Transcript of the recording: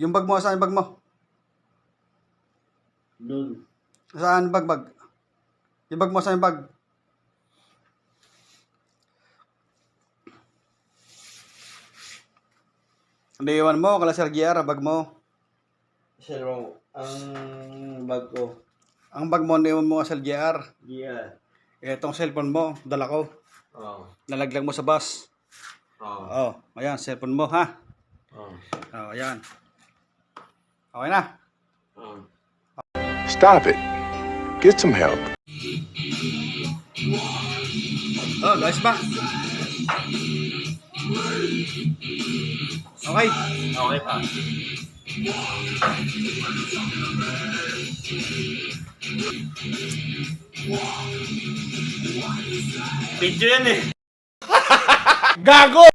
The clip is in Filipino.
Yung bag mo, saan yung bag mo? Doon. Saan bag bag? Yung bag mo, saan yung bag? Hindi iwan mo, kala Sir Giara, bag mo. Sir, ang bag ko. Ang bag mo, iwan mo ka Sir GR. Yeah. Itong cellphone mo, dala ko. Oh. Nalaglag mo sa bus. Oh. Oh, ayan, cellphone mo, ha? Oh. Oh, ayan. Okay na. Stop it. Get some help. Oh, guys ba? Okay. Okay pa. Video yan eh. Gago!